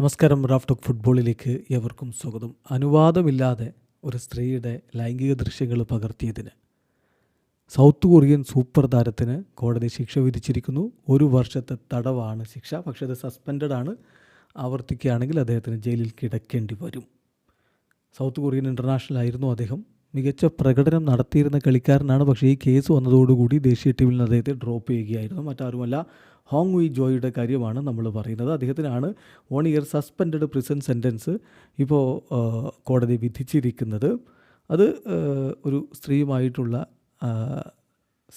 നമസ്കാരം Raf talk ഫുട്ബോളിലേക്ക് ഏവർക്കും സ്വാഗതം. അനുവാദമില്ലാതെ ഒരു സ്ത്രീയുടെ ലൈംഗിക ദൃശ്യങ്ങൾ പകർത്തിയതിന് സൗത്ത് കൊറിയൻ സൂപ്പർ താരത്തിന് കോടതി ശിക്ഷ വിധിച്ചിരിക്കുന്നു. ഒരു വർഷത്തെ തടവാണ് ശിക്ഷ പക്ഷേ അത് സസ്പെൻഡഡ് ആണ്. ആവർത്തിക്കുകയാണെങ്കിൽ അദ്ദേഹത്തിന് ജയിലിൽ കിടക്കേണ്ടി വരും. സൗത്ത് കൊറിയൻ ഇന്റർനാഷണൽ ആയിരുന്നു അദ്ദേഹം. മികച്ച പ്രകടനം നടത്തിയിരുന്ന കളിക്കാരനാണ്. പക്ഷേ ഈ കേസ് വന്നതോടുകൂടി ദേശീയ ടീമിൽ നിന്ന് അദ്ദേഹത്തെ ഡ്രോപ്പ് ചെയ്യുകയായിരുന്നു. മറ്റാരുമല്ല ഹോങ് വി ജോയിയുടെ കാര്യമാണ് നമ്മൾ പറയുന്നത്. അദ്ദേഹത്തിനാണ് one year suspended prison sentence ഇപ്പോൾ കോടതി വിധിച്ചിരിക്കുന്നത്. അത് ഒരു സ്ത്രീയുമായിട്ടുള്ള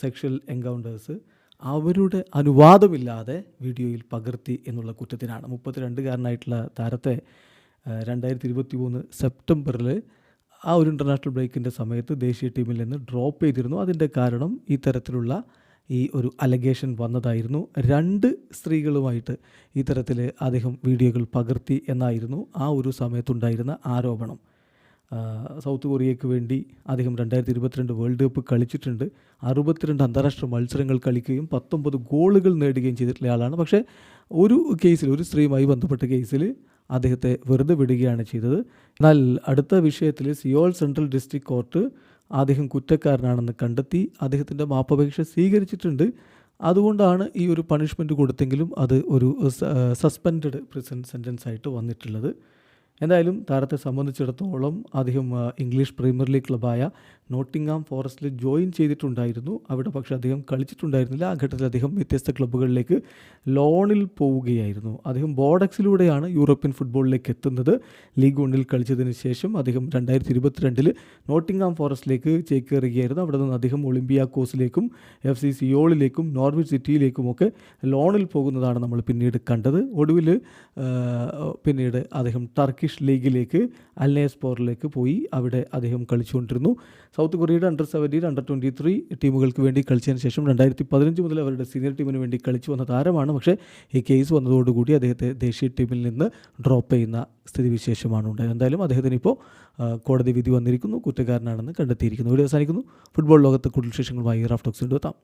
സെക്ഷൽ എൻകൗണ്ടേഴ്സ് അവരുടെ അനുവാദമില്ലാതെ വീഡിയോയിൽ പകർത്തി എന്നുള്ള കുറ്റത്തിനാണ്. മുപ്പത്തിരണ്ടുകാരനായിട്ടുള്ള താരത്തെ രണ്ടായിരത്തി ഇരുപത്തി മൂന്ന് സെപ്റ്റംബറിൽ ആ ഒരു ഇന്റർനാഷണൽ ബ്രേക്കിന്റെ സമയത്ത് ദേശീയ ടീമിൽ നിന്ന് ഡ്രോപ്പ് ചെയ്തിരുന്നു. അതിന്റെ കാരണം ഈ തരത്തിലുള്ള ഈ ഒരു അലഗേഷൻ വന്നതായിരുന്നു. രണ്ട് സ്ത്രീകളുമായിട്ട് ഈ തരത്തിൽ അദ്ദേഹം വീഡിയോകൾ പകർത്തി എന്നായിരുന്നു ആ ഒരു സമയത്തുണ്ടായിരുന്ന ആരോപണം. സൗത്ത് കൊറിയയ്ക്ക് വേണ്ടി അദ്ദേഹം രണ്ടായിരത്തി ഇരുപത്തിരണ്ട് വേൾഡ് കപ്പ് കളിച്ചിട്ടുണ്ട്. അറുപത്തിരണ്ട് അന്താരാഷ്ട്ര മത്സരങ്ങൾ കളിക്കുകയും പത്തൊമ്പത് ഗോളുകൾ നേടുകയും ചെയ്തിട്ടുള്ള ആളാണ്. പക്ഷേ ഒരു കേസിൽ ഒരു സ്ത്രീയുമായി ബന്ധപ്പെട്ട കേസിൽ അദ്ദേഹത്തെ വെറുതെ വിടുകയാണ് ചെയ്തത്. എന്നാൽ അടുത്ത വിഷയത്തിൽ സിയോൾ സെൻട്രൽ ഡിസ്ട്രിക്ട് കോർട്ട് അദ്ദേഹം കുറ്റക്കാരനാണെന്ന് കണ്ടെത്തി. അദ്ദേഹത്തിന്റെ മാപ്പപേക്ഷ സ്വീകരിച്ചിട്ടുണ്ട്. അതുകൊണ്ടാണ് ഈ ഒരു പണിഷ്മെന്റ് കൊടുത്തെങ്കിലും അത് ഒരു സസ്പെൻഡ് പ്രിസൺ സെന്റൻസ് ആയിട്ട് വന്നിട്ടുള്ളത്. എന്തായാലും താരത്തെ സംബന്ധിച്ചിടത്തോളം അദ്ദേഹം ഇംഗ്ലീഷ് പ്രീമിയർ ലീഗ് ക്ലബായ നോട്ടിംഗാം ഫോറസ്റ്റിൽ ജോയിൻ ചെയ്തിട്ടുണ്ടായിരുന്നു. അവിടെ പക്ഷേ അദ്ദേഹം കളിച്ചിട്ടുണ്ടായിരുന്നില്ല. ആ ഘട്ടത്തിൽ അദ്ദേഹം വ്യത്യസ്ത ക്ലബ്ബുകളിലേക്ക് ലോണിൽ പോവുകയായിരുന്നു. അദ്ദേഹം ബോർഡക്സിലൂടെയാണ് യൂറോപ്യൻ ഫുട്ബോളിലേക്ക് എത്തുന്നത്. ലീഗ് വണ്ണിൽ കളിച്ചതിന് ശേഷം അദ്ദേഹം രണ്ടായിരത്തി ഇരുപത്തിരണ്ടിൽ നോട്ടിംഗാം ഫോറസ്റ്റിലേക്ക് ചേക്കേറുകയായിരുന്നു. അവിടെ നിന്ന് അദ്ദേഹം ഒളിമ്പിയാക്കോസിലേക്കും എഫ് സി സിയോളിലേക്കും നോർവിച്ച് സിറ്റിയിലേക്കുമൊക്കെ ലോണിൽ പോകുന്നതാണ് നമ്മൾ പിന്നീട് കണ്ടത്. ഒടുവിൽ പിന്നീട് അദ്ദേഹം ടർക്കിഷ് ലീഗിലേക്ക് അൽനേസ്പോറിലേക്ക് പോയി. അവിടെ അദ്ദേഹം കളിച്ചുകൊണ്ടിരുന്നു. സൗത്ത് കൊറിയയുടെ under seventeen under twenty three ടീമുകൾക്ക് വേണ്ടി കളിച്ചതിന് ശേഷം രണ്ടായിരത്തി പതിനഞ്ച് മുതൽ അവരുടെ സീനിയർ ടീമിന് വേണ്ടി കളിച്ചു വന്ന താരമാണ്. പക്ഷേ ഈ കേസ് വന്നതോടുകൂടി അദ്ദേഹത്തെ ദേശീയ ടീമിൽ നിന്ന് ഡ്രോപ്പ് ചെയ്യുന്ന സ്ഥിതിവിശേഷമാണ് ഉണ്ടായത്. എന്തായാലും അദ്ദേഹത്തിന് ഇപ്പോൾ കോടതി വിധി വന്നിരിക്കുന്നു. കുറ്റക്കാരനാണെന്ന് കണ്ടെത്തിയിരിക്കുന്നു. ഇവിടെ അവസാനിക്കുന്നു. ഫുട്ബോൾ ലോകത്ത് കൂടുതൽ വിശേഷങ്ങളുമായി റാഫ്റ്റോക്സ് കൊണ്ടുവെത്താം